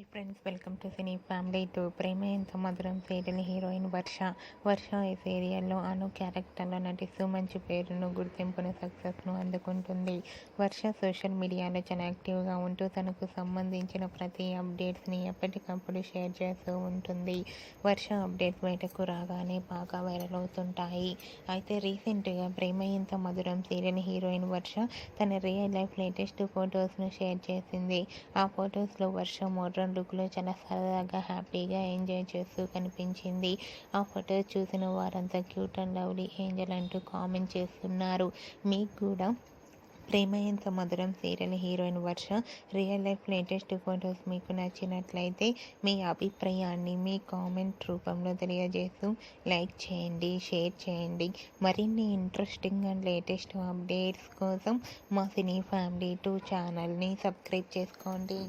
Hi friends welcome to cine family. Two Prema Entha Madhuram serial heroine వర్ష వర్ష ఈ సీరియల్లో అను క్యారెక్టర్లో నటిస్తూ మంచి పేరును గుర్తింపును సక్సెస్ను అందుకుంటుంది. వర్ష సోషల్ మీడియాలో చాలా యాక్టివ్గా ఉంటూ తనకు సంబంధించిన ప్రతి అప్డేట్స్ని ఎప్పటికప్పుడు షేర్ చేస్తూ ఉంటుంది. వర్ష అప్డేట్స్ బయటకు రాగానే బాగా వైరల్ అవుతుంటాయి. అయితే రీసెంట్గా ప్రేమ ఎంత మధురం సీరియల్ హీరోయిన్ వర్ష తన రియల్ లైఫ్ లేటెస్ట్ ఫొటోస్ను షేర్ చేసింది. ఆ ఫొటోస్లో వర్ష మోడ్రన్ లుక్లో చాలా సరదాగా హ్యాపీగా ఎంజాయ్ చేస్తూ కనిపించింది. ఆ ఫొటోస్ చూసిన వారంతా క్యూట్ అండ్ లవ్లీ ఏంజల్ అంటూ కామెంట్ చేస్తున్నారు. మీకు కూడా Prema Entha Madhuram serial heroine Varsha real life latest photos మీకు నచ్చినట్లయితే మీ అభిప్రాయాన్ని మీ కామెంట్ రూపంలో తెలియజేస్తూ లైక్ చేయండి షేర్ చేయండి. మరిన్ని ఇంట్రెస్టింగ్ అండ్ లేటెస్ట్ అప్డేట్స్ కోసం మా సినీ ఫ్యామిలీ టూ ఛానల్ని సబ్స్క్రైబ్ చేసుకోండి.